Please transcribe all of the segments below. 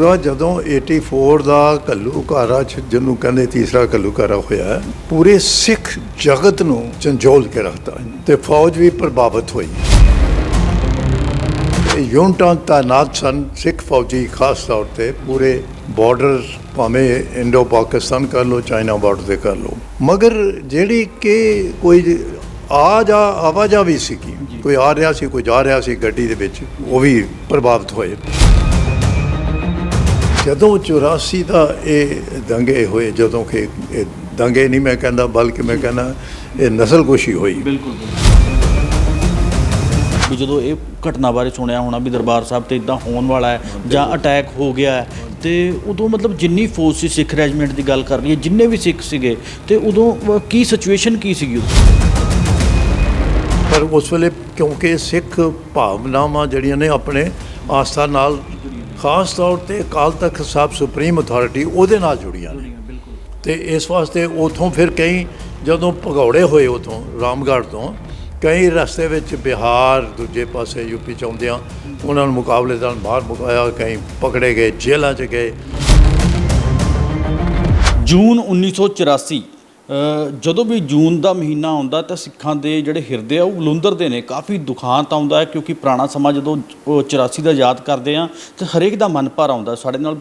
ਪੂਰਾ ਜਦੋਂ 84 ਦਾ ਘੱਲੂਘਾਰਾ ਚ ਜਿਹਨੂੰ ਕਹਿੰਦੇ ਤੀਸਰਾ ਘੱਲੂਘਾਰਾ ਹੋਇਆ, ਪੂਰੇ ਸਿੱਖ ਜਗਤ ਨੂੰ ਝੰਜੋਲ ਕੇ ਰੱਖਤਾ ਤੇ ਫੌਜ ਵੀ ਪ੍ਰਭਾਵਿਤ ਹੋਈ। ਇਹ ਯੂਨਟਾਂ ਤਾਇਨਾਤ ਸਨ, ਸਿੱਖ ਫੌਜੀ ਖਾਸ ਤੌਰ ਤੇ ਪੂਰੇ ਬਾਰਡਰ ਭਾਵੇਂ ਇੰਡੋ ਪਾਕਿਸਤਾਨ ਕਰ ਲੋ ਚਾਈਨਾ ਬਾਰਡਰ ਤੇ ਕਰ ਲੋ ਮਗਰ ਜਿਹੜੀ ਕਿ ਕੋਈ ਆ ਜਾ ਆਵਾਜਾ ਵੀ ਸੀ ਕੋਈ ਆ ਰਿਹਾ ਸੀ, ਕੋਈ ਜਾ ਰਿਹਾ ਸੀ ਗੱਡੀ ਦੇ ਵਿੱਚ, ਉਹ ਵੀ ਪ੍ਰਭਾਵਿਤ ਹੋਏ। ਜਦੋਂ 84 ਦਾ ਇਹ ਦੰਗੇ ਹੋਏ ਜਦੋਂ ਕਿ ਇਹ ਦੰਗੇ ਨਹੀਂ ਮੈਂ ਕਹਿੰਦਾ ਬਲਕਿ ਮੈਂ ਕਹਿੰਦਾ ਇਹ ਨਸਲਕੁਸ਼ੀ ਹੋਈ। ਬਿਲਕੁਲ ਵੀ ਜਦੋਂ ਇਹ ਘਟਨਾ ਬਾਰੇ ਸੁਣਿਆ ਹੋਣਾ ਵੀ ਦਰਬਾਰ ਸਾਹਿਬ ਤੇ ਇਦਾਂ ਹੋਣ ਵਾਲਾ ਹੈ ਜਾਂ ਅਟੈਕ ਹੋ ਗਿਆ ਹੈ ਤੇ ਉਦੋਂ ਮਤਲਬ ਜਿੰਨੀ ਫੌਜ ਸੀ ਸਿੱਖ ਰੈਜੀਮੈਂਟ ਦੀ ਗੱਲ ਕਰ ਲਈਏ ਜਿੰਨੇ ਵੀ ਸਿੱਖ ਸੀਗੇ ਤੇ ਉਦੋਂ ਅਹ, ਕੀ ਸਿਚੁਏਸ਼ਨ ਕੀ ਸੀਗੀ ਉਦੋਂ? ਪਰ ਉਸ ਵੇਲੇ ਕਿਉਂਕਿ ਸਿੱਖ ਭਾਵਨਾਵਾਂ ਜਿਹੜੀਆਂ ਨੇ ਆਪਣੇ ਆਸਥਾ ਨਾਲ ਖਾਸ ਤੌਰ ਤੇ ਅਕਾਲ ਤਖਤ ਸਾਹਿਬ ਸੁਪਰੀਮ ਅਥਾਰਟੀ ਉਹਦੇ ਨਾਲ ਜੁੜੀਆਂ ਨੇ। ਤੇ ਇਸ ਵਾਸਤੇ ਉਥੋਂ ਫਿਰ ਕਈ ਜਦੋਂ ਭਗੌੜੇ ਹੋਏ ਉਥੋਂ ਰਾਮਗੜ੍ਹ ਤੋਂ ਕਈ ਰਸਤੇ ਵਿੱਚ ਬਿਹਾਰ ਦੂਜੇ ਪਾਸੇ ਯੂਪੀ ਚ ਆਉਂਦਿਆਂ ਉਹਨਾਂ ਨੂੰ ਮੁਕਾਬਲੇ ਨਾਲ ਬਾਹਰ ਮੁਕਾਇਆ ਕਈ ਪਕੜੇ ਗਏ ਜੇਲ੍ਹਾਂ 'ਚ ਗਏ। ਜੂਨ 1984 ਅ, ਜਦੋਂ ਵੀ ਜੂਨ ਦਾ ਮਹੀਨਾ ਆਉਂਦਾ ਤਾਂ ਸਿੱਖਾਂ ਦੇ ਜਿਹੜੇ ਹਿਰਦੇ ਆ ਉਹ ਲੁੰਦਰਦੇ ਨੇ। ਕਾਫੀ ਦੁਖਾਂਤ ਆਉਂਦਾ ਹੈ ਕਿਉਂਕਿ ਪੁਰਾਣਾ ਸਮਾਂ ਜਦੋਂ ਉਹ 84 ਦਾ ਯਾਦ ਕਰਦੇ ਆ ਤੇ ਹਰੇਕ ਦਾ ਮਨ ਭਰ ਆਉਂਦਾ। ਸਾਡੇ ਨਾਲ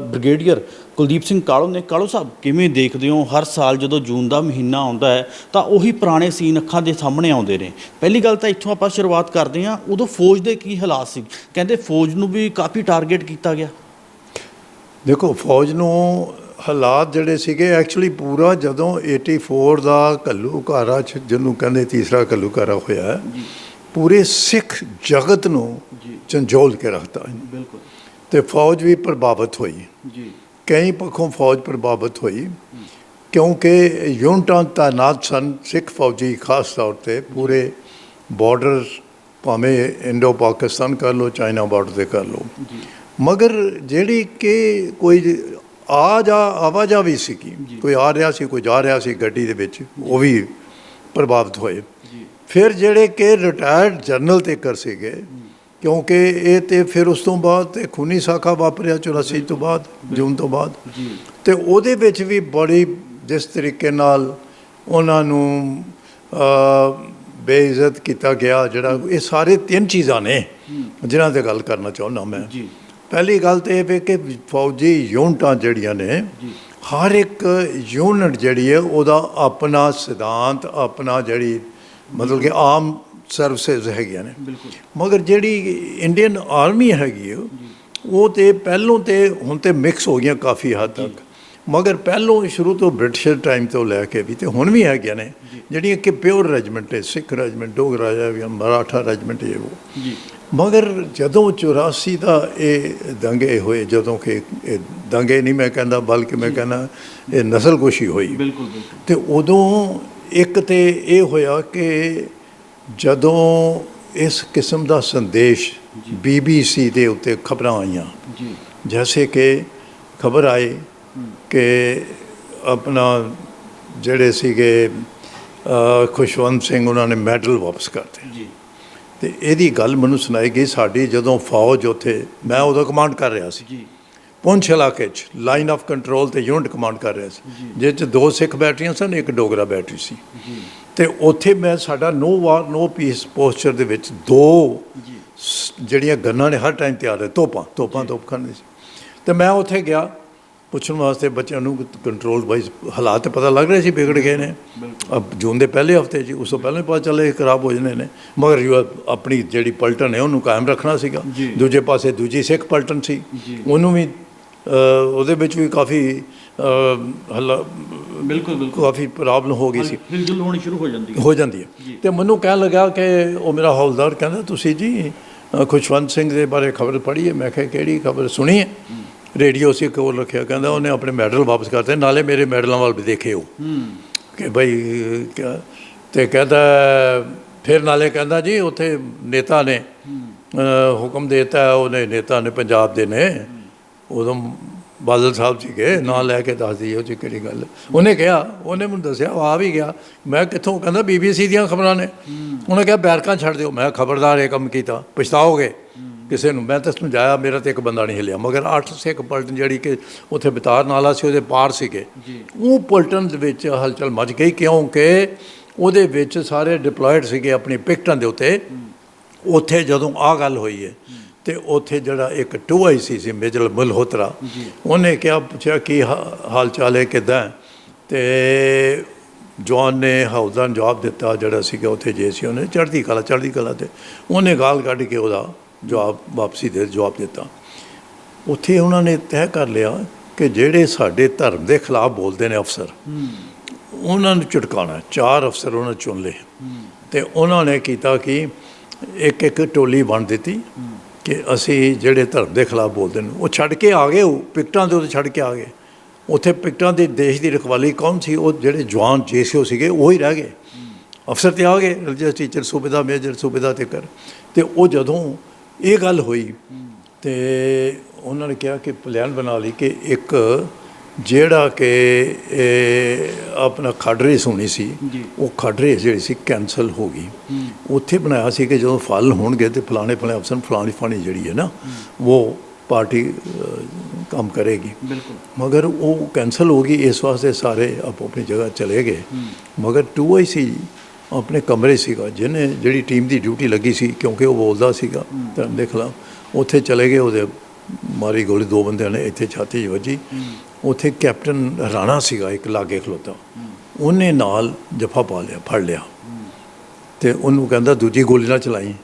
ਬ੍ਰਿਗੇਡੀਅਰ ਕੁਲਦੀਪ ਸਿੰਘ ਕਾਲੋ ਨੇ। ਕਾਲੋ ਸਾਹਿਬ, ਕਿਵੇਂ ਦੇਖਦੇ ਹੋ ਹਰ ਸਾਲ ਜਦੋਂ ਜੂਨ ਦਾ ਮਹੀਨਾ ਆਉਂਦਾ ਹੈ ਤਾਂ ਉਹੀ ਪੁਰਾਣੇ ਸੀਨ ਅੱਖਾਂ ਦੇ ਸਾਹਮਣੇ ਆਉਂਦੇ ਨੇ? ਪਹਿਲੀ ਗੱਲ ਤਾਂ ਇੱਥੋਂ ਆਪਾਂ ਸ਼ੁਰੂਆਤ ਕਰਦੇ ਹਾਂ। ਉਦੋਂ ਫੌਜ ਦੇ ਕੀ ਹਾਲਾਤ ਸੀ? ਕਹਿੰਦੇ ਫੌਜ ਨੂੰ ਵੀ ਕਾਫੀ ਟਾਰਗੇਟ ਕੀਤਾ ਗਿਆ। ਦੇਖੋ, ਫੌਜ ਨੂੰ ਹਾਲਾਤ ਜਿਹੜੇ ਸੀਗੇ ਐਕਚੁਅਲੀ ਪੂਰਾ ਜਦੋਂ 84 ਦਾ ਘੱਲੂਘਾਰਾ ਚ ਜਿਹਨੂੰ ਕਹਿੰਦੇ ਤੀਸਰਾ ਘੱਲੂਘਾਰਾ ਹੋਇਆ ਪੂਰੇ ਸਿੱਖ ਜਗਤ ਨੂੰ ਝੰਜੋਲ ਕੇ ਰੱਖਤਾ। ਬਿਲਕੁਲ। ਤੇ ਫੌਜ ਵੀ ਪ੍ਰਭਾਵਿਤ ਹੋਈ। ਜੀ। ਕਈ ਪੱਖੋਂ ਫੌਜ ਪ੍ਰਭਾਵਿਤ ਹੋਈ ਕਿਉਂਕਿ ਯੂਨਟਾਂ ਤਾਇਨਾਤ ਸਨ ਸਿੱਖ ਫੌਜੀ ਖਾਸ ਤੌਰ ਤੇ ਪੂਰੇ ਬਾਰਡਰ ਭਾਵੇਂ ਇੰਡੋ ਪਾਕਿਸਤਾਨ ਕਰ ਲੋ ਚਾਈਨਾ ਬਾਰਡਰ ਤੇ ਕਰ ਲੋ ਮਗਰ ਜਿਹੜੀ ਕਿ ਕੋਈ ਆ ਜਾ ਆਵਾਜਾ ਵੀ ਸੀ ਕੋਈ ਆ ਰਿਹਾ ਸੀ ਕੋਈ ਜਾ ਰਿਹਾ ਸੀ ਗੱਡੀ ਦੇ ਵਿੱਚ ਉਹ ਵੀ ਪ੍ਰਭਾਵਿਤ ਹੋਏ। ਫਿਰ ਜਿਹੜੇ ਕਿ ਰਿਟਾਇਰਡ ਜਨਰਲ ਤੇ ਕਰ ਸੀਗੇ ਕਿਉਂਕਿ ਇਹ ਤੇ ਫਿਰ ਉਸ ਤੋਂ ਬਾਅਦ ਤੇ ਖੂਨੀ ਸਾਖਾ ਵਾਪਰਿਆ 84 ਤੋਂ ਬਾਅਦ ਜੂਨ ਤੋਂ ਬਾਅਦ। ਤੇ ਉਹਦੇ ਵਿੱਚ ਵੀ ਬੜੀ ਜਿਸ ਤਰੀਕੇ ਨਾਲ ਉਹਨਾਂ ਨੂੰ ਬੇਇੱਜ਼ਤ ਕੀਤਾ ਗਿਆ ਜਿਹੜਾ ਇਹ ਸਾਰੇ ਤਿੰਨ ਚੀਜ਼ਾਂ ਨੇ ਜਿਨ੍ਹਾਂ ਤੇ ਗੱਲ ਕਰਨਾ ਚਾਹੁੰਦਾ ਮੈਂ। ਜੀ। ਪਹਿਲੀ ਗੱਲ ਤੇ ਇਹ ਵੀ ਕਿ ਫੌਜੀ ਯੂਨਟਾਂ ਜਿਹੜੀਆਂ ਨੇ ਹਰ ਇੱਕ ਯੂਨਿਟ ਜਿਹੜੀ ਹੈ ਉਹਦਾ ਆਪਣਾ ਸਿਧਾਂਤ ਆਪਣਾ ਜਿਹੜੀ ਮਤਲਬ ਕਿ ਆਮ ਸਰਵਿਸਿਜ਼ ਹੈਗੀਆਂ ਨੇ। ਬਿਲਕੁਲ। ਮਗਰ ਜਿਹੜੀ ਇੰਡੀਅਨ ਆਰਮੀ ਹੈਗੀ ਉਹ ਤੇ ਪਹਿਲੋਂ ਤੇ ਹੁਣ ਤੇ ਮਿਕਸ ਹੋ ਗਈਆਂ ਕਾਫੀ ਹੱਦ ਤੱਕ। ਮਗਰ ਪਹਿਲੋਂ ਸ਼ੁਰੂ ਤੋਂ ਬ੍ਰਿਟਿਸ਼ ਟਾਈਮ ਤੋਂ ਲੈ ਕੇ ਵੀ ਤੇ ਹੁਣ ਵੀ ਹੈਗੀਆਂ ਨੇ ਜਿਹੜੀਆਂ ਕਿ ਪਿਓਰ ਰੈਜੀਮੈਂਟ ਹੈ ਸਿੱਖ ਰੈਜੀਮੈਂਟ ਡੋਗਰਾ ਜਾਂ ਮਰਾਠਾ ਰੈਜੀਮੈਂਟ ਇਹ ਉਹ। ਜੀ। ਮਗਰ ਜਦੋਂ 84 ਦਾ ਇਹ ਦੰਗੇ ਹੋਏ ਜਦੋਂ ਕਿ ਇਹ ਦੰਗੇ ਨਹੀਂ ਮੈਂ ਕਹਿੰਦਾ ਬਲਕਿ ਮੈਂ ਕਹਿੰਦਾ ਇਹ ਨਸਲਕੁਸ਼ੀ ਹੋਈ। ਬਿਲਕੁਲ ਬਿਲਕੁਲ। ਤੇ ਉਦੋਂ ਇੱਕ ਤੇ ਇਹ ਹੋਇਆ ਕਿ ਜਦੋਂ ਇਸ ਕਿਸਮ ਦਾ ਸੰਦੇਸ਼ BBC ਦੇ ਉੱਤੇ ਖਬਰਾਂ ਆਈਆਂ ਜੀ। ਜੈਸੇ ਕਿ ਖਬਰ ਆਈ ਕਿ ਆਪਣਾ ਜਿਹੜੇ ਸੀਗੇ ਖੁਸ਼ਵੰਤ ਸਿੰਘ ਉਹਨਾਂ ਨੇ ਮੈਡਲ ਵਾਪਸ ਕਰਤੇ ਜੀ। ਤੇ ਇਹਦੀ ਗੱਲ ਮੈਨੂੰ ਸੁਣਾਈ ਗਈ ਸਾਡੀ ਜਦੋਂ ਫੌਜ ਉੱਥੇ ਮੈਂ ਉਦੋਂ ਕਮਾਂਡ ਕਰ ਰਿਹਾ ਸੀ। ਜੀ। ਪੁੰਛ ਇਲਾਕੇ 'ਚ ਲਾਈਨ ਆਫ ਕੰਟਰੋਲ ਤੇ ਯੂਨਿਟ ਕਮਾਂਡ ਕਰ ਰਿਹਾ ਸੀ। ਜਿਸ 'ਚ ਦੋ ਸਿੱਖ ਬੈਟਰੀਆਂ ਸਨ ਇੱਕ ਡੋਗਰਾ ਬੈਟਰੀ ਸੀ। ਤੇ ਉੱਥੇ ਮੈਂ ਸਾਡਾ ਨੋ ਵਾਰ ਨੋ ਪੀਸ ਪੋਸਚਰ ਦੇ ਵਿੱਚ ਦੋ ਜਿਹੜੀਆਂ ਗੰਨਾਂ ਨੇ ਹਰ ਟਾਈਮ ਤਿਆਰ ਹੈ ਤੋਪਾਂ ਤੋਪਾਂ ਤੋਪਖਾਨੇ ਸੀ। ਤੇ ਮੈਂ ਉੱਥੇ ਗਿਆ ਪੁੱਛਣ ਵਾਸਤੇ ਬੱਚਿਆਂ ਨੂੰ ਕੰਟਰੋਲ ਵਾਈਜ਼ ਹਾਲਾਤ ਪਤਾ ਲੱਗ ਰਹੇ ਸੀ ਵਿਗੜ ਗਏ ਨੇ। ਅਬ ਜੂਨ ਦੇ ਪਹਿਲੇ ਹਫ਼ਤੇ ਜੀ ਉਸ ਤੋਂ ਪਹਿਲਾਂ ਹੀ ਪਤਾ ਚੱਲੇ ਖਰਾਬ ਹੋ ਜਾਂਦੇ ਨੇ। ਮਗਰ ਆਪਣੀ ਜਿਹੜੀ ਪਲਟਨ ਹੈ ਉਹਨੂੰ ਕਾਇਮ ਰੱਖਣਾ ਸੀਗਾ। ਦੂਜੇ ਪਾਸੇ ਦੂਜੀ ਸਿੱਖ ਪਲਟਨ ਸੀ। ਉਹਨੂੰ ਵੀ ਉਹਦੇ ਵਿੱਚ ਵੀ ਕਾਫੀ ਹੱਲਾ ਬਿਲਕੁਲ ਬਿਲਕੁਲ। ਕਾਫੀ ਪ੍ਰੋਬਲਮ ਹੋ ਗਈ ਸੀ। ਹਿਲਜੁਲ ਹੋਣੀ ਸ਼ੁਰੂ ਹੋ ਜਾਂਦੀ ਹੈ। ਹੋ ਜਾਂਦੀ ਹੈ। ਤੇ ਮੈਨੂੰ ਕਹਿਣ ਲੱਗਾ ਕਿ ਉਹ ਮੇਰਾ ਹੌਲਦਾਰ ਕਹਿੰਦਾ ਤੁਸੀਂ ਜੀ ਖੁਸ਼ਵੰਤ ਸਿੰਘ ਦੇ ਬਾਰੇ ਖਬਰ ਪੜ੍ਹੀ ਹੈ? ਮੈਂ ਕਿਹਾ ਕਿਹੜੀ ਖਬਰ ਸੁਣੀ ਹੈ। ਰੇਡੀਓ ਸੀ ਕੋਲ ਰੱਖਿਆ ਕਹਿੰਦਾ ਉਹਨੇ ਆਪਣੇ ਮੈਡਲ ਵਾਪਸ ਕਰਤੇ ਨਾਲੇ ਮੇਰੇ ਮੈਡਲਾਂ ਵੱਲ ਵੀ ਦੇਖਿਓ ਹੂੰ। ਕਿ ਭਾਈ ਤੇ ਕਹਿੰਦਾ ਫਿਰ ਨਾਲੇ ਕਹਿੰਦਾ ਜੀ ਉੱਥੇ ਨੇਤਾ ਨੇ ਹੁਕਮ ਦੇਤਾ ਉਹਨੇ ਨੇਤਾ ਨੇ ਪੰਜਾਬ ਦੇ ਨੇ ਉਦੋਂ ਬਾਦਲ ਸਾਹਿਬ ਸੀਗੇ ਨਾਂ ਲੈ ਕੇ ਦੱਸ ਦਈਏ ਉਹ 'ਚ ਕਿਹੜੀ ਗੱਲ। ਉਹਨੇ ਕਿਹਾ ਉਹਨੇ ਮੈਨੂੰ ਦੱਸਿਆ ਉਹ ਆ ਵੀ ਗਿਆ। ਮੈਂ ਕਿੱਥੋਂ ਕਹਿੰਦਾ ਬੀਬੀਸੀ ਦੀਆਂ ਖਬਰਾਂ ਨੇ। ਉਹਨੇ ਕਿਹਾ ਬੈਰਕਾਂ ਛੱਡ ਦਿਓ। ਮੈਂ ਖਬਰਦਾਰ ਇਹ ਕੰਮ ਕੀਤਾ ਪਛਤਾਓਗੇ? ਕਿਸੇ ਨੂੰ ਮੈਂ ਤਾਂ ਸਮਝਾਇਆ ਮੇਰਾ ਤੇ ਇੱਕ ਬੰਦਾ ਨਹੀਂ ਹਿੱਲਿਆ ਮਗਰ ਅੱਠ ਸਿੱਖ ਪਲਟਨ ਜਿਹੜੀ ਕਿ ਉੱਥੇ ਬਿਤਾਰ ਨਾਲਾ ਸੀ ਉਹਦੇ ਪਾਰ ਸੀਗੇ। ਉਹ ਪਲਟਨ ਦੇ ਵਿੱਚ ਹਲਚਲ ਮਚ ਗਈ ਕਿਉਂਕਿ ਉਹਦੇ ਵਿੱਚ ਸਾਰੇ ਡਿਪਲੋਇਡ ਸੀਗੇ ਆਪਣੀ ਪਿਕਟਾਂ ਦੇ ਉੱਤੇ। ਉੱਥੇ ਜਦੋਂ ਆ ਗੱਲ ਹੋਈ ਹੈ ਤੇ ਉੱਥੇ ਜਿਹੜਾ ਇੱਕ ਟੂਆਈ ਸੀ ਸੀ ਮੇਜਰ ਮਲਹੋਤਰਾ ਉਹਨੇ ਕਿਹਾ ਪੁੱਛਿਆ ਕੀ ਹਾਲ ਚਾਲ ਹੈ ਕਿਦਾਂ ਤੇ ਜਵਾਨ ਨੇ ਹੌਲਦਾਰ ਨੂੰ ਜਵਾਬ ਦਿੱਤਾ ਜਿਹੜਾ ਸੀਗਾ ਉੱਥੇ ਜੇ ਸੀ ਉਹਨੇ ਚੜ੍ਹਦੀ ਕਲਾ ਚੜ੍ਹਦੀ ਕਲਾ ਤੇ। ਉਹਨੇ ਗਾਲ ਕੱਢ ਕੇ ਉਹਦਾ ਜਵਾਬ ਵਾਪਸੀ ਦੇ ਜਵਾਬ ਦਿੱਤਾ। ਉੱਥੇ ਉਹਨਾਂ ਨੇ ਤੈਅ ਕਰ ਲਿਆ ਕਿ ਜਿਹੜੇ ਸਾਡੇ ਧਰਮ ਦੇ ਖਿਲਾਫ ਬੋਲਦੇ ਨੇ ਅਫਸਰ ਉਹਨਾਂ ਨੂੰ ਝਟਕਾਉਣਾ ਚਾਰ ਅਫਸਰ ਉਹਨਾਂ ਚੁਣ ਲਏ। ਤੇ ਉਹਨਾਂ ਨੇ ਕੀਤਾ ਕਿ ਇੱਕ ਇੱਕ ਟੋਲੀ ਬਣ ਦਿੱਤੀ ਕਿ ਅਸੀਂ ਜਿਹੜੇ ਧਰਮ ਦੇ ਖਿਲਾਫ ਬੋਲਦੇ ਨੇ ਉਹ ਛੱਡ ਕੇ ਆ ਗਏ ਉਹ ਪਿਕਟਾਂ ਦੇ ਉੱਤੇ ਛੱਡ ਕੇ ਆ ਗਏ। ਉੱਥੇ ਪਿਕਟਾਂ ਦੇ ਦੇਸ਼ ਦੀ ਰਖਵਾਲੀ ਕੌਣ ਸੀ? ਉਹ ਜਿਹੜੇ ਜਵਾਨ ਜੇਸੀਓ ਸੀਗੇ ਉਹ ਹੀ ਰਹਿ ਗਏ। ਅਫਸਰ ਤੇ ਆ ਗਏ ਰਿਲੀਜੀਅਸ ਟੀਚਰ ਸੂਬੇਦਾ ਮੇਜਰ ਸੂਬੇਦਾ ਤੇ ਕਰ ਤੇ ਉਹ ਜਦੋਂ ਇਹ ਗੱਲ ਹੋਈ ਤੇ ਉਹਨਾਂ ਨੇ ਕਿਹਾ ਕਿ ਪਲਾਨ ਬਣਾ ਲਈ ਕਿ ਇੱਕ ਜਿਹੜਾ ਕਿ ਇਹ ਆਪਣਾ ਖੱਡ ਰੇਸ ਹੋਣੀ ਸੀ ਉਹ ਖੱਡ ਰੇਸ ਜਿਹੜੀ ਸੀ ਕੈਨਸਲ ਹੋ ਗਈ। ਉੱਥੇ ਬਣਾਇਆ ਸੀ ਕਿ ਜਦੋਂ ਫਲ ਹੋਣਗੇ ਤੇ ਫਲਾਣੇ ਫਲਾਣੇ ਅਫਸਰ ਫਲਾਣੀ ਫਲਾਣੀ ਜਿਹੜੀ ਹੈ ਨਾ ਉਹ ਪਾਰਟੀ ਕੰਮ ਕਰੇਗੀ। ਬਿਲਕੁਲ। ਮਗਰ ਉਹ ਕੈਨਸਲ ਹੋ ਗਈ ਇਸ ਵਾਸਤੇ ਸਾਰੇ ਆਪੋ ਆਪਣੀ ਜਗ੍ਹਾ ਚਲੇ ਗਏ। ਮਗਰ 2 ਸੀ ਆਪਣੇ ਕਮਰੇ ਸੀਗਾ, ਜਿਹਨੇ ਜਿਹੜੀ ਟੀਮ ਦੀ ਡਿਊਟੀ ਲੱਗੀ ਸੀ, ਕਿਉਂਕਿ ਉਹ ਬੋਲਦਾ ਸੀਗਾ ਧਰਮ ਦੇ ਖਿਲਾਫ, ਉੱਥੇ ਚਲੇ ਗਏ, ਉਹਦੇ ਮਾਰੀ ਗੋਲੀ ਦੋ ਬੰਦਿਆਂ ਨੇ, ਇੱਥੇ ਛਾਤੀ 'ਚ ਵੱਜੀ। ਉੱਥੇ ਕੈਪਟਨ ਰਾਣਾ ਸੀਗਾ, ਇੱਕ ਲਾਗੇ ਖਲੋਤਾ। ਉਹਨੇ ਨਾਲ ਜਫਾ ਪਾ ਲਿਆ, ਫੜ ਲਿਆ। ਤੇ ਉਹਨੂੰ ਕਹਿੰਦਾ, ਦੂਜੀ ਗੋਲੀ ਨਾ ਚਲਾਈ।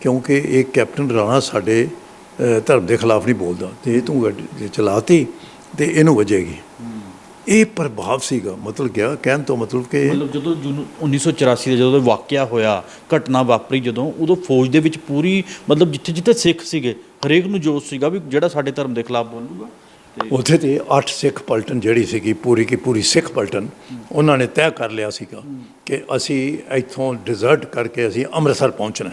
ਕਿਉਂਕਿ ਇਹ ਕੈਪਟਨ ਰਾਣਾ ਸਾਡੇ ਧਰਮ ਦੇ ਖਿਲਾਫ ਨਹੀਂ ਬੋਲਦਾ। ਤੇ ਇਹ ਤੂੰ ਗੱਡੀ ਜੇ ਚਲਾਤੀ ਤੇ ਇਹਨੂੰ ਵਜੇਗੀ। ਪ੍ਰਭਾਵ ਸੀਗਾ ਮਤਲਬ ਗਿਆ ਕਹਿਣ ਤੋਂ ਮਤਲਬ ਕਿ ਮਤਲਬ ਜਦੋਂ ਜੂਨ 1984 ਦਾ ਜਦੋਂ ਵਾਕਿਆ ਹੋਇਆ ਘਟਨਾ ਵਾਪਰੀ ਜਦੋਂ ਉਦੋਂ ਫੌਜ ਦੇ ਵਿੱਚ ਪੂਰੀ ਮਤਲਬ ਜਿੱਥੇ ਜਿੱਥੇ ਸਿੱਖ ਸੀਗੇ ਹਰੇਕ ਨੂੰ ਜੋਸ਼ ਸੀਗਾ ਵੀ ਜਿਹੜਾ ਸਾਡੇ ਧਰਮ ਦੇ ਖਿਲਾਫ ਬੋਲੂਗਾ ਉੱਥੇ ਤੇ ਅੱਠ ਸਿੱਖ ਪਲਟਨ ਜਿਹੜੀ ਸੀਗੀ ਪੂਰੀ ਕੀ ਪੂਰੀ ਸਿੱਖ ਪਲਟਨ ਉਹਨਾਂ ਨੇ ਤੈਅ ਕਰ ਲਿਆ ਸੀਗਾ ਕਿ ਅਸੀਂ ਇੱਥੋਂ ਡਿਜ਼ਰਟ ਕਰਕੇ ਅਸੀਂ ਅੰਮ੍ਰਿਤਸਰ ਪਹੁੰਚਣਾ।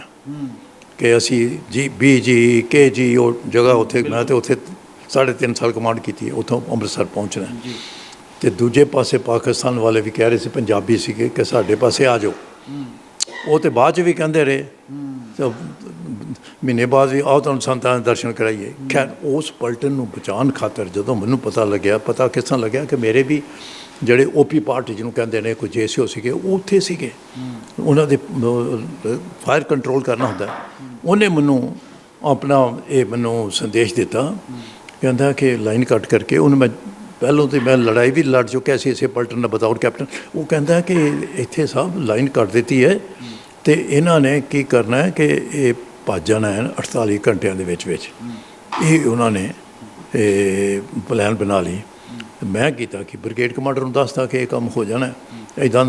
ਕਿ ਅਸੀਂ ਜੀ ਬੀ ਜੀ ਕੇ ਜੀ ਉਹ ਜਗ੍ਹਾ ਉੱਥੇ ਮੈਂ ਤੇ ਉੱਥੇ ਸਾਢੇ ਤਿੰਨ ਸਾਲ ਕਮਾਂਡ ਕੀਤੀ ਹੈ ਉੱਥੋਂ ਅੰਮ੍ਰਿਤਸਰ ਪਹੁੰਚਣਾ ਹੈ। ਤੇ ਦੂਜੇ ਪਾਸੇ ਪਾਕਿਸਤਾਨ ਵਾਲੇ ਵੀ ਕਹਿ ਰਹੇ ਸੀ, ਪੰਜਾਬੀ ਸੀਗੇ ਕਿ ਸਾਡੇ ਪਾਸੇ ਆ ਜਾਓ। ਉਹ ਤੇ ਬਾਅਦ ਚ ਵੀ ਕਹਿੰਦੇ ਰਹੇ। ਤੇ ਮਹੀਨੇ ਬਾਅਦ ਵੀ ਆਓ ਤੁਹਾਨੂੰ ਸੰਤਾਂ ਦੇ ਦਰਸ਼ਨ ਕਰਾਈਏ। ਖੈਰ, ਉਸ ਪਲਟਨ ਨੂੰ ਬਚਾਉਣ ਖਾਤਰ ਜਦੋਂ ਮੈਨੂੰ ਪਤਾ ਲੱਗਿਆ, ਪਤਾ ਕਿਸ ਤਰ੍ਹਾਂ ਲੱਗਿਆ ਕਿ ਮੇਰੇ ਵੀ ਜਿਹੜੇ ਓਪੀ ਪਾਰਟੀ ਜਿਹਨੂੰ ਕਹਿੰਦੇ ਨੇ, ਕੋਈ ਜੇਸੀਓ ਸੀਗੇ, ਉਹ ਉੱਥੇ ਸੀਗੇ। ਉਹਨਾਂ ਦੇ ਫਾਇਰ ਕੰਟਰੋਲ ਕਰਨਾ ਹੁੰਦਾ। ਉਹਨੇ ਮੈਨੂੰ ਆਪਣਾ ਇਹ ਮੈਨੂੰ ਸੰਦੇਸ਼ ਦਿੱਤਾ। ਕਹਿੰਦਾ ਕਿ ਲਾਈਨ ਕੱਟ ਕਰਕੇ ਉਹਨੂੰ ਮੈਂ ਪਹਿਲੋਂ ਤੇ ਮੈਂ ਲੜਾਈ ਵੀ ਲੜ ਚੁੱਕਿਆ ਸੀ, ਇਸੇ ਪਲਟਨ ਨਾਲ ਬਤੌਰ ਕੈਪਟਨ। ਉਹ ਕਹਿੰਦਾ ਕਿ ਇੱਥੇ ਸਭ ਲਾਈਨ ਕੱਟ ਦਿੱਤੀ ਹੈ ਤੇ ਇਹਨਾਂ ਨੇ ਕੀ ਕਰਨਾ ਹੈ ਕਿ ਇਹ ਭੱਜ ਜਾਣਾ ਹੈ 48 ਘੰਟਿਆਂ ਦੇ ਵਿੱਚ ਵਿੱਚ। ਇਹ ਉਹਨਾਂ ਨੇ, ਇਹ ਪਲਾਨ ਬਣਾ ਲਈ। ਮੈਂ ਕੀਤਾ ਕਿ ਬ੍ਰਿਗੇਡ ਕਮਾਂਡਰ ਨੂੰ ਦੱਸਦਾ ਕਿ ਇਹ ਕੰਮ ਹੋ ਜਾਣਾ ਹੈ।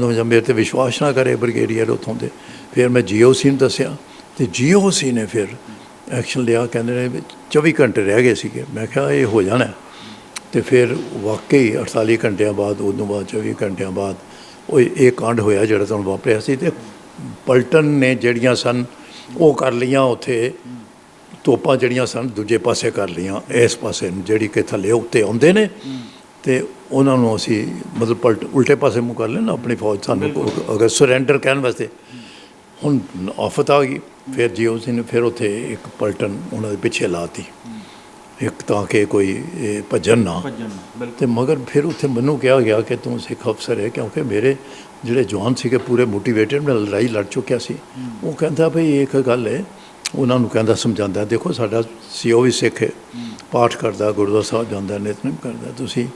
ਹੋ ਦਾ ਮੇਰੇ ਤੇ ਵਿਸ਼ਵਾਸ ਨਾ ਕਰੇ ਬ੍ਰਿਗੇਡੀਅਰ ਉੱਥੋਂ ਦੇ। ਫਿਰ ਮੈਂ ਜੀਓਸੀ ਨੂੰ ਦੱਸਿਆ ਤੇ ਜੀਓਸੀ ਨੇ ਫਿਰ ਐਕਸ਼ਨ ਲਿਆ, ਕਹਿੰਦੇ ਨੇ ਵੀ 24 ਘੰਟੇ ਰਹਿ ਗਏ ਸੀਗੇ। ਮੈਂ ਕਿਹਾ ਇਹ ਹੋ ਜਾਣਾ ਤੇ ਫਿਰ ਵਾਕਈ 48 ਘੰਟਿਆਂ ਬਾਅਦ ਉਦੋਂ ਬਾਅਦ 24 ਘੰਟਿਆਂ ਬਾਅਦ ਉਹ ਇਹ ਕਾਂਡ ਹੋਇਆ ਜਿਹੜਾ ਤੁਹਾਨੂੰ ਵਾਪਰਿਆ ਸੀ ਤੇ ਪਲਟਨ ਨੇ ਜਿਹੜੀਆਂ ਸਨ ਉਹ ਕਰ ਲਈਆਂ ਉੱਥੇ ਤੋਪਾਂ ਜਿਹੜੀਆਂ ਸਨ ਦੂਜੇ ਪਾਸੇ ਕਰ ਲਈਆਂ ਇਸ ਪਾਸੇ ਨੂੰ ਜਿਹੜੀ ਕਿ ਥੱਲੇ ਉੱਤੇ ਆਉਂਦੇ ਨੇ ਤੇ ਉਹਨਾਂ ਨੂੰ ਅਸੀਂ ਮਤਲਬ ਪਲਟ ਉਲਟੇ ਪਾਸੇ ਮੂੰਹ ਕਰ ਲੈਣਾ ਆਪਣੀ ਫੌਜ ਸਾਨੂੰ ਅਗਰ ਸਰੈਂਡਰ ਕਹਿਣ ਵਾਸਤੇ। ਹੁਣ ਆਫਤ ਆ ਗਈ ਫਿਰ ਜੀਓ ਸਿੰਘ ਨੇ ਫਿਰ ਉੱਥੇ ਇੱਕ ਪਲਟਨ ਉਹਨਾਂ ਦੇ ਪਿੱਛੇ ਲਾਤੀ ਇੱਕ ਤਾਂ ਕਿ ਕੋਈ ਭੱਜਣ ਨਾ। ਤੇ ਮਗਰ ਫਿਰ ਉੱਥੇ ਮੈਨੂੰ ਕਿਹਾ ਗਿਆ ਕਿ ਤੂੰ ਸਿੱਖ ਅਫਸਰ ਹੈ ਕਿਉਂਕਿ ਮੇਰੇ ਜਿਹੜੇ ਜਵਾਨ ਸੀਗੇ ਪੂਰੇ ਮੋਟੀਵੇਟਡ ਮੈਂ ਲੜਾਈ ਲੜ ਚੁੱਕਿਆ ਸੀ। ਉਹ ਕਹਿੰਦਾ ਭਈ ਇੱਕ ਗੱਲ ਹੈ ਉਹਨਾਂ ਨੂੰ ਕਹਿੰਦਾ ਸਮਝਾਉਂਦਾ ਦੇਖੋ ਸਾਡਾ ਸੀਓ ਵੀ ਸਿੱਖ ਹੈ ਪਾਠ ਕਰਦਾ ਗੁਰਦੁਆਰਾ ਸਾਹਿਬ ਜਾਂਦਾ ਨਿਤਨੇਮ ਕਰਦਾ। ਤੁਸੀਂ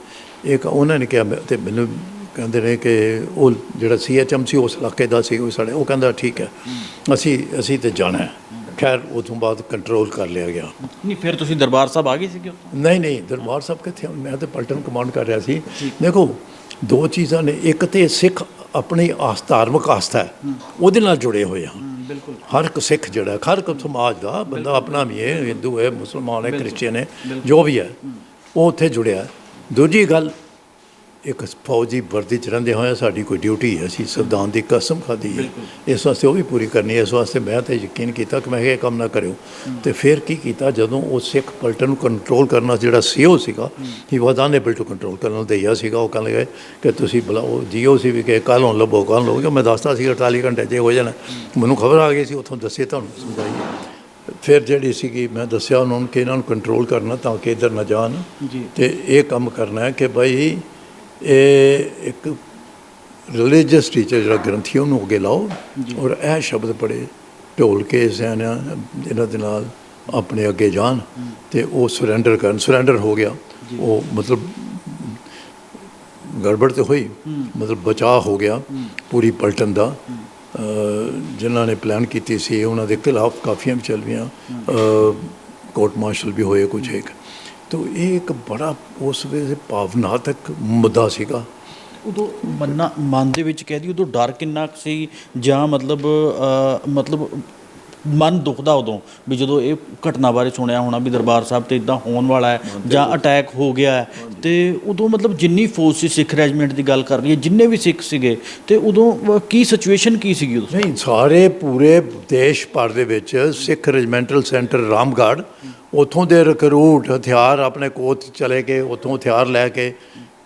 ਇੱਕ ਉਹਨਾਂ ਨੇ ਕਿਹਾ ਤੇ ਮੈਨੂੰ ਕਹਿੰਦੇ ਨੇ ਕਿ ਉਹ ਜਿਹੜਾ ਸੀਐਚਐਮ ਸੀ ਉਸ ਇਲਾਕੇ ਦਾ ਸੀ ਉਹ ਸਾਡੇ ਉਹ ਕਹਿੰਦਾ ਠੀਕ ਹੈ। ਅਸੀਂ ਅਸੀਂ ਤੇ ਜਾਣਾ ਹੈ। ਖੈਰ ਉਹ ਤੋਂ ਬਾਅਦ ਕੰਟਰੋਲ ਕਰ ਲਿਆ ਗਿਆ। ਨਹੀਂ ਫਿਰ ਤੁਸੀਂ ਦਰਬਾਰ ਸਾਹਿਬ ਆ ਗਏ ਸੀਗੇ ਉੱਥੋਂ? ਨਹੀਂ ਨਹੀਂ ਦਰਬਾਰ ਸਾਹਿਬ ਕਿੱਥੇ? ਮੈਂ ਤਾਂ ਪਲਟਨ ਕਮਾਂਡ ਕਰ ਰਿਹਾ ਸੀ। ਦੇਖੋ ਦੋ ਚੀਜ਼ਾਂ ਨੇ ਇੱਕ ਤੇ ਸਿੱਖ ਆਪਣੀ ਆਸ ਧਾਰਮਿਕ ਆਸਥਾ ਹੈ ਉਹਦੇ ਨਾਲ ਜੁੜੇ ਹੋਏ ਆ। ਬਿਲਕੁਲ। ਹਰ ਇੱਕ ਸਿੱਖ ਜਿਹੜਾ ਹਰ ਇੱਕ ਸਮਾਜ ਦਾ ਬੰਦਾ ਆਪਣਾ ਵੀ ਹੈ ਹਿੰਦੂ ਹੈ ਮੁਸਲਮਾਨ ਹੈ ਕ੍ਰਿਸਚੀਅਨ ਹੈ ਜੋ ਵੀ ਹੈ ਉਹ ਉੱਥੇ ਜੁੜਿਆ। ਹੈ। ਦੂਜੀ ਗੱਲ ਇੱਕ ਫੌਜੀ ਵਰਦੀ ਚ ਰਹਿੰਦੇ ਹੋਏ ਸਾਡੀ ਕੋਈ ਡਿਊਟੀ ਹੈ ਅਸੀਂ ਸੰਵਿਧਾਨ ਦੀ ਕਸਮ ਖਾਦੀ ਹੈ। ਇਸ ਵਾਸਤੇ ਉਹ ਵੀ ਪੂਰੀ ਕਰਨੀ ਹੈ ਇਸ ਵਾਸਤੇ ਮੈਂ ਤਾਂ ਯਕੀਨ ਕੀਤਾ ਕਿ ਮੈਂ ਇਹ ਕੰਮ ਨਾ ਕਰਿਓ। ਤੇ ਫਿਰ ਕੀ ਕੀਤਾ ਜਦੋਂ ਉਹ ਸਿੱਖ ਪਲਟਨ ਨੂੰ ਕੰਟਰੋਲ ਕਰਨਾ ਜਿਹੜਾ ਸੀਓ ਸੀਗਾ ਹੀ। ਵਾਸ ਅਨਏਬਲ ਟੂ ਕੰਟਰੋਲ ਕਰਨ ਦਈਆ ਸੀਗਾ ਉਹ ਕਹਿੰਦੇ ਗਏ ਕਿ ਤੁਸੀਂ ਬੁਲਾਓ ਜੀਓ ਸੀ ਵੀ ਕਿ ਕੱਲ੍ਹ ਨੂੰ ਲੱਭੋ ਕੱਲ੍ਹ ਨੂੰ ਲੱਭੋ ਮੈਂ ਦੱਸਦਾ ਸੀ 48 ਘੰਟੇ ਇਹ ਹੋ ਜਾਣਾ। ਮੈਨੂੰ ਖਬਰ ਆ ਗਈ ਸੀ ਉੱਥੋਂ ਦੱਸੇ ਤੁਹਾਨੂੰ ਸਮਝਾਈਏ। ਫਿਰ ਜਿਹੜੀ ਸੀਗੀ ਮੈਂ ਦੱਸਿਆ ਉਹਨਾਂ ਨੂੰ ਕਿ ਇਹਨਾਂ ਨੂੰ ਕੰਟਰੋਲ ਕਰਨਾ ਤਾਂ ਕਿ ਇੱਧਰ ਨਾ ਜਾਣ। ਜੀ। ਤੇ ਇਹ ਕੰਮ ਕਰਨਾ ਹੈ ਕਿ ਭਾਈ ਇਹ ਇੱਕ ਰਿਲੀਜੀਅਸ ਟੀਚਰ ਜਿਹੜਾ ਗ੍ਰੰਥੀ ਉਹਨੂੰ ਅੱਗੇ ਲਾਓ ਔਰ ਇਹ ਸ਼ਬਦ ਪੜੇ ਢੋਲ ਕੇ ਸਿਆਣਿਆਂ ਇਹਨਾਂ ਦੇ ਨਾਲ ਆਪਣੇ ਅੱਗੇ ਜਾਣ ਤੇ ਉਹ ਸਰੈਂਡਰ ਕਰਨ। ਸਰੈਂਡਰ ਹੋ ਗਿਆ। ਉਹ ਮਤਲਬ ਗੜਬੜ ਤੇ ਹੋਈ। ਮਤਲਬ ਬਚਾਅ ਹੋ ਗਿਆ ਪੂਰੀ ਪਲਟਨ ਦਾ। ਜਿਨ੍ਹਾਂ ਨੇ ਪਲਾਨ ਕੀਤੀ ਸੀ ਉਹਨਾਂ ਦੇ ਖਿਲਾਫ ਕਾਫੀਆਂ ਚੱਲ ਪਈਆਂ। ਕੋਰਟ ਮਾਰਸ਼ਲ ਵੀ ਹੋਏ ਕੁਝ ਇੱਕ। ਤੋ ਇਹ ਇੱਕ ਬੜਾ ਉਸ ਵੇਲੇ ਭਾਵਨਾਤਕ ਮੁੱਦਾ ਸੀਗਾ। ਉਦੋਂ ਮੰਨਾ ਮਨ ਦੇ ਵਿੱਚ ਕਹਿ ਦੀ ਉਦੋਂ ਡਰ ਕਿੰਨਾ ਸੀ ਜਾਂ ਮਤਲਬ ਮਤਲਬ ਮਨ ਦੁਖਦਾ ਉਦੋਂ ਵੀ ਜਦੋਂ ਇਹ ਘਟਨਾ ਬਾਰੇ ਸੁਣਿਆ ਹੋਣਾ ਵੀ ਦਰਬਾਰ ਸਾਹਿਬ ਤੇ ਇਦਾਂ ਹੋਣ ਵਾਲਾ ਹੈ ਜਾਂ ਅਟੈਕ ਹੋ ਗਿਆ ਹੈ। ਤੇ ਉਦੋਂ ਮਤਲਬ ਜਿੰਨੀ ਫੌਜ ਸੀ ਸਿੱਖ ਰੈਜੀਮੈਂਟ ਦੀ ਗੱਲ ਕਰ ਰਹੀ ਹੈ ਜਿੰਨੇ ਵੀ ਸਿੱਖ ਸੀਗੇ ਤੇ ਉਦੋਂ ਕੀ ਸਿਚੁਏਸ਼ਨ ਕੀ ਸੀਗੀ ਉਦੋਂ? ਨਹੀਂ ਸਾਰੇ ਪੂਰੇ ਦੇਸ਼ ਭਰ ਦੇ ਵਿੱਚ ਸਿੱਖ ਰੈਜੀਮੈਂਟਲ ਸੈਂਟਰ ਰਾਮਗੜ੍ਹ ਉਥੋਂ ਦੇ ਰਿਕਰੂਟ ਹਥਿਆਰ ਆਪਣੇ ਕੋਤ ਚਲੇ ਗਏ ਉਥੋਂ ਹਥਿਆਰ ਲੈ ਕੇ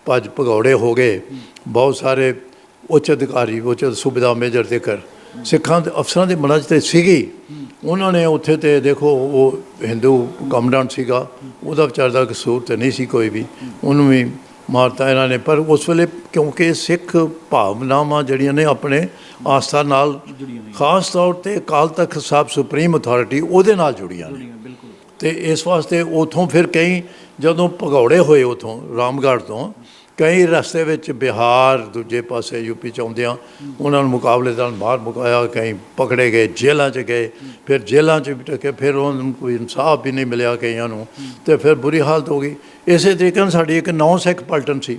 ਭੱਜ ਭਗੌੜੇ ਹੋ ਗਏ। ਬਹੁਤ ਸਾਰੇ ਉੱਚ ਅਧਿਕਾਰੀ ਉੱਚ ਸੂਬੇਦਾਰ ਮੇਜਰ ਦੇ ਕਰ ਸਿੱਖਾਂ ਦੇ ਅਫਸਰਾਂ ਦੇ ਮਨਾਂ 'ਚ ਤੇ ਸੀਗੀ। ਉਹਨਾਂ ਨੇ ਉੱਥੇ ਤੇ ਦੇਖੋ ਉਹ ਹਿੰਦੂ ਕਮਾਂਡੈਂਟ ਸੀਗਾ ਉਹਦਾ ਵਿਚਾਰ ਦਾ ਕਸੂਰ ਤੇ ਨਹੀਂ ਸੀ ਕੋਈ ਵੀ। ਉਹਨੂੰ ਵੀ ਮਾਰਤਾ ਇਹਨਾਂ ਨੇ ਪਰ ਉਸ ਵੇਲੇ ਕਿਉਂਕਿ ਸਿੱਖ ਭਾਵਨਾਵਾਂ ਜਿਹੜੀਆਂ ਨੇ ਆਪਣੇ ਆਸਥਾ ਨਾਲ ਖਾਸ ਤੌਰ ਤੇ ਅਕਾਲ ਤਖਤ ਸਾਹਿਬ ਸੁਪਰੀਮ ਅਥਾਰਟੀ ਉਹਦੇ ਨਾਲ ਜੁੜੀਆਂ ਨੇ। ਤੇ ਇਸ ਵਾਸਤੇ ਉਥੋਂ ਫਿਰ ਕਈ ਜਦੋਂ ਭਗੌੜੇ ਹੋਏ ਉਥੋਂ ਰਾਮਗੜ੍ਹ ਤੋਂ ਕਈ ਰਸਤੇ ਵਿੱਚ ਬਿਹਾਰ ਦੂਜੇ ਪਾਸੇ ਯੂਪੀ ਚ ਆਉਂਦਿਆਂ ਉਹਨਾਂ ਨੂੰ ਮੁਕਾਬਲੇਦਾਰ ਬਾਹਰ ਮੁਕਾਇਆ ਕਈ ਪਕੜੇ ਗਏ ਜੇਲ੍ਹਾਂ 'ਚ ਗਏ ਫਿਰ ਜੇਲ੍ਹਾਂ 'ਚ ਵੀ ਟਕੇ ਫਿਰ ਉਹਨਾਂ ਨੂੰ ਕੋਈ ਇਨਸਾਫ ਵੀ ਨਹੀਂ ਮਿਲਿਆ ਕਈਆਂ ਨੂੰ ਤੇ ਫਿਰ ਬੁਰੀ ਹਾਲਤ ਹੋ ਗਈ। ਇਸੇ ਤਰੀਕੇ ਨਾਲ ਸਾਡੀ ਇੱਕ ਨੌ ਸਿੱਖ ਪਲਟਨ ਸੀ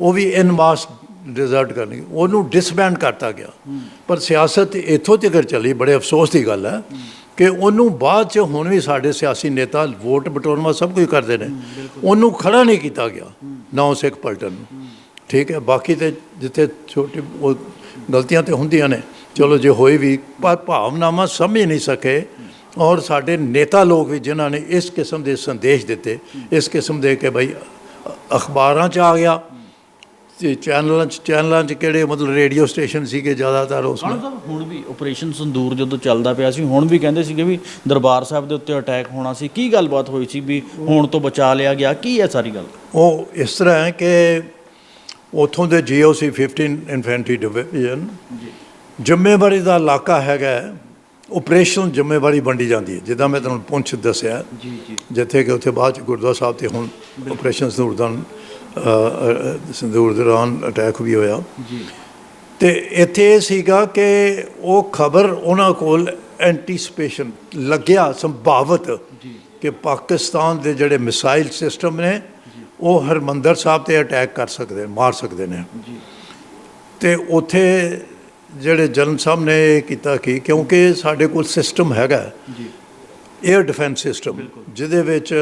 ਉਹ ਵੀ ਇਨ ਮਾਸ ਰਿਜ਼ਲਟ ਕਰਨੀ ਉਹਨੂੰ ਡਿਸਬੈਂਡ ਕਰਤਾ ਗਿਆ। ਪਰ ਸਿਆਸਤ ਇੱਥੋਂ ਤੱਕ ਚੱਲੀ ਬੜੇ ਅਫਸੋਸ ਦੀ ਗੱਲ ਹੈ। ਕਿ ਉਹਨੂੰ ਬਾਅਦ ਚ ਹੁਣ ਵੀ ਸਾਡੇ ਸਿਆਸੀ ਨੇਤਾ ਵੋਟ ਬਟੋਰਮਾ ਸਭ ਕੁਝ ਕਰਦੇ ਨੇ। ਉਹਨੂੰ ਖੜਾ ਨਹੀਂ ਕੀਤਾ ਗਿਆ ਨੌ ਸਿੱਖ ਪਲਟਨ ਨੂੰ। ਠੀਕ ਹੈ ਬਾਕੀ ਤੇ ਜਿੱਥੇ ਛੋਟੀ ਉਹ ਗਲਤੀਆਂ ਤੇ ਹੁੰਦੀਆਂ ਨੇ ਚਲੋ ਜੇ ਹੋਈ ਵੀ ਪਰ ਭਾਵਨਾਵਾਂ ਸਮਝ ਨਹੀਂ ਸਕੇ। ਔਰ ਸਾਡੇ ਨੇਤਾ ਲੋਕ ਵੀ ਜਿਨ੍ਹਾਂ ਨੇ ਇਸ ਕਿਸਮ ਦੇ ਸੰਦੇਸ਼ ਦਿੱਤੇ ਇਸ ਕਿਸਮ ਦੇ ਕਿ ਭਾਈ ਅਖਬਾਰਾਂ 'ਚ ਆ ਗਿਆ ਚੈਨਲਾਂ 'ਚ ਚੈਨਲਾਂ 'ਚ ਕਿਹੜੇ ਮਤਲਬ ਰੇਡੀਓ ਸਟੇਸ਼ਨ ਸੀਗੇ ਜ਼ਿਆਦਾਤਰ ਉਸ ਸਾਹਿਬ ਹੁਣ ਵੀ ਆਪਰੇਸ਼ਨ ਸੰਦੂਰ ਜਦੋਂ ਚੱਲਦਾ ਪਿਆ ਸੀ ਹੁਣ ਵੀ ਕਹਿੰਦੇ ਸੀਗੇ ਵੀ ਦਰਬਾਰ ਸਾਹਿਬ ਦੇ ਉੱਤੇ ਅਟੈਕ ਹੋਣਾ ਸੀ। ਕੀ ਗੱਲਬਾਤ ਹੋਈ ਸੀ ਵੀ ਹੁਣ ਤੋਂ ਬਚਾ ਲਿਆ ਗਿਆ? ਕੀ ਹੈ ਸਾਰੀ ਗੱਲ? ਉਹ ਇਸ ਤਰ੍ਹਾਂ ਹੈ ਕਿ ਉਥੋਂ ਦੇ ਜੀਓਸੀ 15 ਇਨਫੈਂਟਰੀ ਡਿਵੀਜ਼ਨ ਜ਼ਿੰਮੇਵਾਰੀ ਦਾ ਇਲਾਕਾ ਹੈਗਾ ਆਪਰੇਸ਼ਨ ਜ਼ਿੰਮੇਵਾਰੀ ਵੰਡੀ ਜਾਂਦੀ ਹੈ। ਜਿੱਦਾਂ ਮੈਂ ਤੁਹਾਨੂੰ ਪੁੰਛ ਦੱਸਿਆ ਜੀ ਜੀ। ਜਿੱਥੇ ਕਿ ਉੱਥੇ ਬਾਅਦ ਚ ਗੁਰਦੁਆਰਾ ਸਾਹਿਬ ਤੇ ਹੁਣ ਆਪਰੇਸ਼ਨ ਸੰਦੂਰ ਦਾ ਸੰਦੂਰ ਦੌਰਾਨ ਅਟੈਕ ਵੀ ਹੋਇਆ। ਜੀ। ਤੇ ਇੱਥੇ ਇਹ ਸੀਗਾ ਕਿ ਉਹ ਖਬਰ ਉਹਨਾਂ ਕੋਲ ਐਂਟੀਸਪੇਸ਼ਨ ਲੱਗਿਆ ਸੰਭਾਵਤ ਜੀ। ਕਿ ਪਾਕਿਸਤਾਨ ਦੇ ਜਿਹੜੇ ਮਿਸਾਈਲ ਸਿਸਟਮ ਨੇ ਉਹ ਹਰਮੰਦਰ ਸਾਹਿਬ ਤੇ ਅਟੈਕ ਕਰ ਸਕਦੇ ਨੇ ਮਾਰ ਸਕਦੇ ਨੇ। ਜੀ। ਤੇ ਉੱਥੇ ਜਿਹੜੇ ਜਨਰਲ ਸਾਹਿਬ ਨੇ ਕੀਤਾ ਕਿ ਕਿਉਂਕਿ ਸਾਡੇ ਕੋਲ ਸਿਸਟਮ ਹੈਗਾ। ਜੀ। 에ਅਰ ਡਿਫੈਂਸ ਸਿਸਟਮ ਜਿਹਦੇ ਵਿੱਚ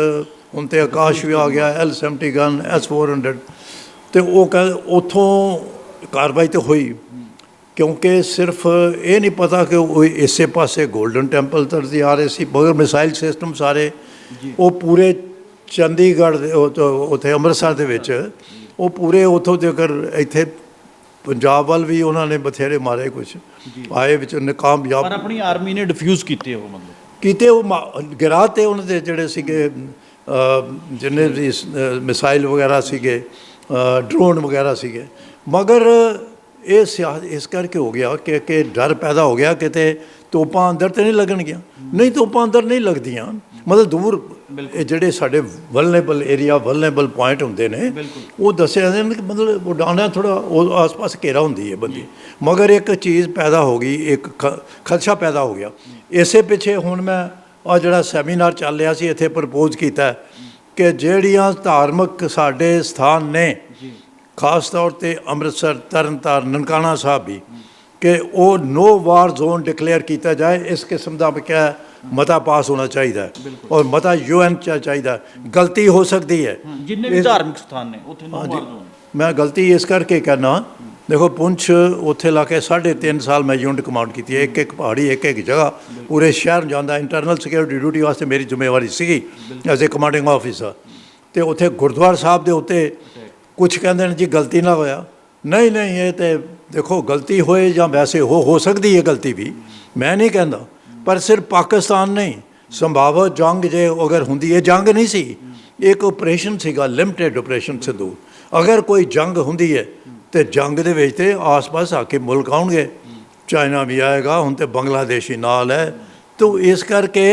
ਹੁਣ ਤੇ ਆਕਾਸ਼ ਵੀ ਆ ਗਿਆ L70 ਗਨ S400 ਤੇ ਉਹ ਕਹਿੰਦੇ ਉਥੋਂ ਕਾਰਵਾਈ ਤੇ ਹੋਈ। ਕਿਉਂਕਿ ਸਿਰਫ ਇਹ ਨਹੀਂ ਪਤਾ ਕਿ ਉਹ ਇਸੇ ਪਾਸੇ 골ਡਨ ਟੈਂਪਲ ਤਰਦੀ ਆ ਰਹੇ ਸੀ ਮਗਰ ਮਿਸਾਈਲ ਸਿਸਟਮ ਸਾਰੇ ਉਹ ਪੂਰੇ ਚੰਡੀਗੜ੍ਹ ਦੇ ਉੱਥੇ ਅੰਮ੍ਰਿਤਸਰ ਦੇ ਵਿੱਚ ਉਹ ਪੂਰੇ ਉਥੋਂ ਤੱਕ ਇੱਥੇ ਪੰਜਾਬ ਵੱਲ ਵੀ ਉਹਨਾਂ ਨੇ ਬਥੇਰੇ ਮਾਰੇ ਕੁਝ ਆਏ ਵਿੱਚ ਨਕਾਮਯਾਬ ਪਰ ਆਪਣੀ ਆਰਮੀ ਨੇ ਡਿਫਿਊਜ਼ ਕੀਤੇ ਉਹ ਮਤਲਬ। ਕੀਤੇ ਉਹ ਗਿਰਾ ਤੇ ਉਹਨਾਂ ਦੇ ਜਿਹੜੇ ਸੀਗੇ ਜਿੰਨੇ ਵੀ ਮਿਸਾਈਲ ਵਗੈਰਾ ਸੀਗੇ ਡਰੋਨ ਵਗੈਰਾ ਸੀਗੇ। ਮਗਰ ਇਹ ਇਸ ਕਰਕੇ ਹੋ ਗਿਆ ਕਿ ਕਿ ਡਰ ਪੈਦਾ ਹੋ ਗਿਆ ਕਿਤੇ ਤੋਪਾਂ ਅੰਦਰ ਤੇ ਨਹੀਂ ਲੱਗਣਗੀਆਂ। ਨਹੀਂ ਤੋਪਾਂ ਅੰਦਰ ਨਹੀਂ ਲੱਗਦੀਆਂ। ਮਤਲਬ ਦੂਰ ਇਹ ਜਿਹੜੇ ਸਾਡੇ ਵਲਨੇਬਲ ਏਰੀਆ ਵਲਨੇਬਲ ਪੁਆਇੰਟ ਹੁੰਦੇ ਨੇ ਉਹ ਦੱਸਿਆ ਜਾਂਦੇ ਨੇ ਕਿ ਮਤਲਬ ਉਡਾਣਾ ਥੋੜਾ ਉਹ ਆਸ-ਪਾਸ ਘੇਰਾ ਹੁੰਦੀ ਹੈ ਬੰਦੀ। ਮਗਰ ਇੱਕ ਚੀਜ਼ ਪੈਦਾ ਹੋ ਗਈ ਇੱਕ ਖਦਸ਼ਾ ਪੈਦਾ ਹੋ ਗਿਆ। ਇਸੇ ਪਿੱਛੇ ਹੁਣ ਮੈਂ ਆ ਜਿਹੜਾ ਸੈਮੀਨਾਰ ਚੱਲ ਰਿਹਾ ਸੀ ਇੱਥੇ ਪ੍ਰਪੋਜ਼ ਕੀਤਾ ਕਿ ਜਿਹੜੀਆਂ ਧਾਰਮਿਕ ਸਾਡੇ ਸਥਾਨ ਨੇ ਖਾਸ ਤੌਰ ਤੇ ਅੰਮ੍ਰਿਤਸਰ ਤਰਨਤਾਰਨ ਨਨਕਾਣਾ ਸਾਹਿਬ ਵੀ ਕਿ ਉਹ ਨੋ ਵਾਰ ਜ਼ੋਨ ਡਿਕਲੇਅਰ ਕੀਤਾ ਜਾਏ ਇਸ ਕਿਸਮ ਦਾ ਕਿਹਾ ਮਤਾ ਪਾਸ ਹੋਣਾ ਚਾਹੀਦਾ ਔਰ ਮਤਾ ਯੂਐਨ ਚ ਚਾਹੀਦਾ। ਗਲਤੀ ਹੋ ਸਕਦੀ ਹੈ। ਜਿੰਨੇ ਵੀ ਧਾਰਮਿਕ ਸਥਾਨ ਨੇ ਉੱਥੇ ਨੋ ਮਾਰ ਦੋ ਮੈਂ ਗਲਤੀ ਇਸ ਕਰਕੇ ਕਹਿਣਾ ਦੇਖੋ ਪੁੰਛ ਉੱਥੇ ਲਾ ਕੇ ਸਾਢੇ ਤਿੰਨ ਸਾਲ ਮੈਂ ਯੂਨਿਟ ਕਮਾਂਡ ਕੀਤੀ ਹੈ ਇੱਕ ਇੱਕ ਪਹਾੜੀ ਇੱਕ ਇੱਕ ਜਗ੍ਹਾ। ਪੂਰੇ ਸ਼ਹਿਰ ਜਾਂਦਾ ਇੰਟਰਨਲ ਸਿਕਿਉਰਿਟੀ ਡਿਊਟੀ ਵਾਸਤੇ ਮੇਰੀ ਜ਼ਿੰਮੇਵਾਰੀ ਸੀਗੀ ਐਜ਼ ਅ ਕਮਾਂਡਿੰਗ ਆਫੀਸਰ ਤੇ ਉੱਥੇ ਗੁਰਦੁਆਰਾ ਸਾਹਿਬ ਦੇ ਉੱਤੇ ਕੁਝ ਕਹਿੰਦੇ ਨੇ ਜੀ ਗਲਤੀ ਨਾ ਹੋਇਆ। ਨਹੀਂ ਨਹੀਂ, ਇਹ ਤੇ ਦੇਖੋ ਗਲਤੀ ਹੋਏ ਜਾਂ ਵੈਸੇ ਹੋ ਹੋ ਸਕਦੀ ਹੈ ਗਲਤੀ ਵੀ, ਮੈਂ ਨਹੀਂ ਕਹਿੰਦਾ। ਪਰ ਸਿਰਫ ਪਾਕਿਸਤਾਨ ਨਹੀਂ ਸੰਭਾਵਤ ਜੰਗ ਜੇ ਅਗਰ ਹੁੰਦੀ ਇਹ ਜੰਗ ਨਹੀਂ ਸੀ। ਇੱਕ ਆਪਰੇਸ਼ਨ ਸੀਗਾ ਲਿਮਟਿਡ ਆਪਰੇਸ਼ਨ ਸਿੱਧੂ। ਅਗਰ ਕੋਈ ਜੰਗ ਹੁੰਦੀ ਹੈ ਤੇ ਜੰਗ ਦੇ ਵਿੱਚ ਤੇ ਆਸ-ਪਾਸ ਆ ਕੇ ਮੁਲਕ ਆਉਣਗੇ ਚਾਈਨਾ ਵੀ ਆਏਗਾ ਹੁਣ ਤੇ ਬੰਗਲਾਦੇਸ਼ ਨਾਲ ਹੈ ਤੋ ਇਸ ਕਰਕੇ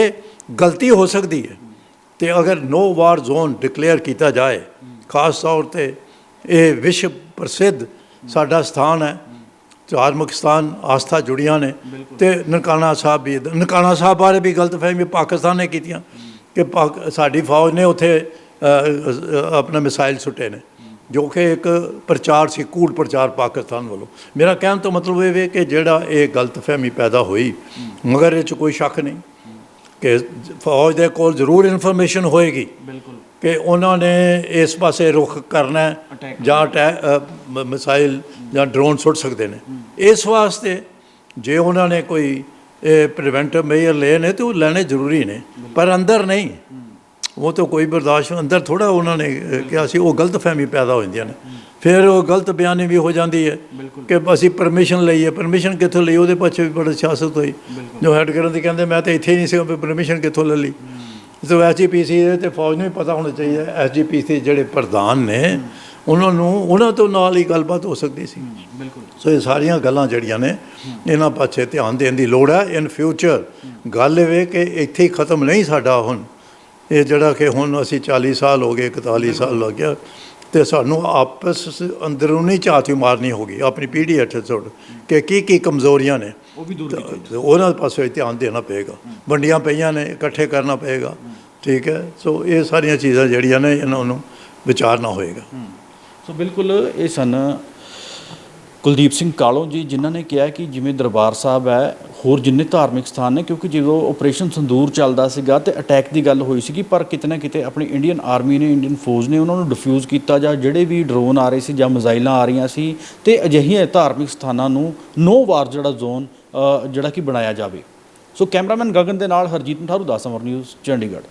ਗਲਤੀ ਹੋ ਸਕਦੀ ਹੈ ਤੇ ਅਗਰ ਨੋ ਵਾਰ ਜ਼ੋਨ ਡਿਕਲੇਅਰ ਕੀਤਾ ਜਾਏ ਖਾਸ ਤੌਰ ਤੇ ਇਹ ਵਿਸ਼ਵ ਪ੍ਰਸਿੱਧ ਸਾਡਾ ਸਥਾਨ ਹੈ ਧਾਰਮਿਕ ਸਥਾਨ ਆਸਥਾ ਜੁੜੀਆਂ ਨੇ ਤੇ ਨਨਕਾਣਾ ਸਾਹਿਬ ਵੀ ਨਨਕਾਣਾ ਸਾਹਿਬ ਬਾਰੇ ਵੀ ਗਲਤਫਹਿਮੀ ਪਾਕਿਸਤਾਨ ਨੇ ਕੀਤੀਆਂ ਕਿ ਸਾਡੀ ਫੌਜ ਨੇ ਉੱਥੇ ਆਪਣਾ ਮਿਸਾਈਲ ਸੁੱਟੇ ਨੇ ਜੋ ਕਿ ਇੱਕ ਪ੍ਰਚਾਰ ਸੀ ਕੂੜ ਪ੍ਰਚਾਰ ਪਾਕਿਸਤਾਨ ਵੱਲੋਂ। ਮੇਰਾ ਕਹਿਣ ਤੋਂ ਮਤਲਬ ਇਹ ਵੇ ਕਿ ਜਿਹੜਾ ਇਹ ਗਲਤਫਹਿਮੀ ਪੈਦਾ ਹੋਈ ਮਗਰ ਇਹ ਚ ਕੋਈ ਸ਼ੱਕ ਨਹੀਂ ਕਿ ਫੌਜ ਦੇ ਕੋਲ ਜ਼ਰੂਰ ਇਨਫੋਰਮੇਸ਼ਨ ਹੋਏਗੀ ਬਿਲਕੁਲ। ਕਿ ਉਹਨਾਂ ਨੇ ਇਸ ਪਾਸੇ ਰੁਖ ਕਰਨਾ ਜਾਂ ਮਿਸਾਈਲ ਜਾਂ ਡਰੋਨ ਸੁੱਟ ਸਕਦੇ ਨੇ। ਇਸ ਵਾਸਤੇ ਜੇ ਉਹਨਾਂ ਨੇ ਕੋਈ ਇਹ ਪ੍ਰੀਵੈਂਟਿਵ ਮੇਜਰ ਲਏ ਨੇ ਤੇ ਉਹ ਲੈਣੇ ਜ਼ਰੂਰੀ ਨੇ ਪਰ ਅੰਦਰ ਨਹੀਂ। ਉਹ ਤਾਂ ਕੋਈ ਬਰਦਾਸ਼ਤ ਅੰਦਰ ਥੋੜਾ ਉਹਨਾਂ ਨੇ ਕਿਹਾ ਸੀ ਉਹ ਗਲਤ ਫਹਿਮੀ ਪੈਦਾ ਹੋ ਜਾਂਦੀਆਂ ਨੇ। ਫਿਰ ਉਹ ਗਲਤ ਬਿਆਨੀ ਵੀ ਹੋ ਜਾਂਦੀ ਹੈ ਕਿ ਅਸੀਂ ਪਰਮਿਸ਼ਨ ਲਈਏ। ਪਰਮਿਸ਼ਨ ਕਿੱਥੋਂ ਲਈ? ਉਹਦੇ ਪਿੱਛੇ ਵੀ ਬੜੀ ਸਿਆਸਤ ਹੋਈ। ਜੋ ਹੈਡ ਕਰਨ ਦੀ ਕਹਿੰਦੇ ਮੈਂ ਤਾਂ ਇੱਥੇ ਹੀ ਨਹੀਂ ਸੀ ਪਰਮਿਸ਼ਨ ਕਿੱਥੋਂ ਲੈ ਲਈ? ਸੋ ਐਸਜੀਪੀਸੀ ਦੇ ਤੇ ਫੌਜ ਨੂੰ ਵੀ ਪਤਾ ਹੋਣਾ ਚਾਹੀਦਾ ਐਸਜੀਪੀਸੀ ਜਿਹੜੇ ਪ੍ਰਧਾਨ ਨੇ ਉਹਨਾਂ ਨੂੰ ਉਹਨਾਂ ਤੋਂ ਨਾਲ ਹੀ ਗੱਲਬਾਤ ਹੋ ਸਕਦੀ ਸੀ। ਬਿਲਕੁਲ। ਸੋ ਇਹ ਸਾਰੀਆਂ ਗੱਲਾਂ ਜਿਹੜੀਆਂ ਨੇ ਇਹਨਾਂ ਪਾਸੇ ਧਿਆਨ ਦੇਣ ਦੀ ਲੋੜ ਹੈ। ਇਨ ਫਿਊਚਰ ਗੱਲ ਇਹ ਕਿ ਇੱਥੇ ਹੀ ਖਤਮ ਨਹੀਂ ਸਾਡਾ ਹੁਣ। ਇਹ ਜਿਹੜਾ ਕਿ ਹੁਣ ਅਸੀਂ 40 ਸਾਲ ਹੋ ਗਏ 41 ਸਾਲ ਲੱਗ ਗਿਆ ਤੇ ਸਾਨੂੰ ਆਪਸ ਅੰਦਰੂਨੀ ਝਾਤੀ ਮਾਰਨੀ ਹੋਗੀ ਆਪਣੀ ਪੀੜ੍ਹੀ ਸੁੱਟ ਕਿ ਕੀ ਕੀ ਕਮਜ਼ੋਰੀਆਂ ਨੇ। ਉਹ ਵੀ ਦੂਰ ਕੀਤੀ ਉਹਨਾਂ ਪਾਸੇ ਧਿਆਨ ਦੇਣਾ ਪਏਗਾ। ਵੰਡੀਆਂ ਪਈਆਂ ਨੇ ਇਕੱਠੇ ਕਰਨਾ ਪਏਗਾ। ਠੀਕ ਹੈ ਸੋ ਇਹ ਸਾਰੀਆਂ ਚੀਜ਼ਾਂ ਜਿਹੜੀਆਂ ਨੇ ਇਹਨਾਂ ਨੂੰ ਵਿਚਾਰਨਾ ਹੋਏਗਾ। ਸੋ ਬਿਲਕੁਲ ਇਹ ਸਨ ਕੁਲਦੀਪ ਸਿੰਘ ਕਾਲੋਂ ਜੀ, ਜਿਨ੍ਹਾਂ ਨੇ ਕਿਹਾ ਕਿ ਜਿਵੇਂ ਦਰਬਾਰ ਸਾਹਿਬ ਹੈ, ਹੋਰ ਜਿੰਨੇ ਧਾਰਮਿਕ ਸਥਾਨ ਨੇ, ਕਿਉਂਕਿ ਜਦੋਂ ਆਪਰੇਸ਼ਨ ਸੰਦੂਰ ਚੱਲਦਾ ਸੀਗਾ ਤੇ ਅਟੈਕ ਦੀ ਗੱਲ ਹੋਈ ਸੀਗੀ, ਪਰ ਕਿਤੇ ਨਾ ਕਿਤੇ ਆਪਣੀ ਇੰਡੀਅਨ ਆਰਮੀ ਨੇ ਇੰਡੀਅਨ ਫੌਜ ਨੇ ਉਹਨਾਂ ਨੂੰ ਡਿਫਿਊਜ਼ ਕੀਤਾ ਜਾਂ ਜਿਹੜੇ ਵੀ ਡਰੋਨ ਆ ਰਹੇ ਸੀ ਜਾਂ ਮਿਜ਼ਾਈਲਾਂ ਆ ਰਹੀਆਂ ਸੀ ਤੇ ਅਜਿਹੀਆਂ ਧਾਰਮਿਕ ਸਥਾਨਾਂ ਨੂੰ ਨੋ ਵਾਰ ਜਿਹੜਾ ਜ਼ੋਨ ਜਿਹੜਾ ਕਿ ਬਣਾਇਆ ਜਾਵੇ। ਸੋ ਕੈਮਰਾਮੈਨ ਗਗਨ ਦੇ ਨਾਲ ਹਰਜੀਤ ਮਠਾਰੂ ਦਸ ਅਮਰ ਨਿਊਜ਼, ਚੰਡੀਗੜ੍ਹ।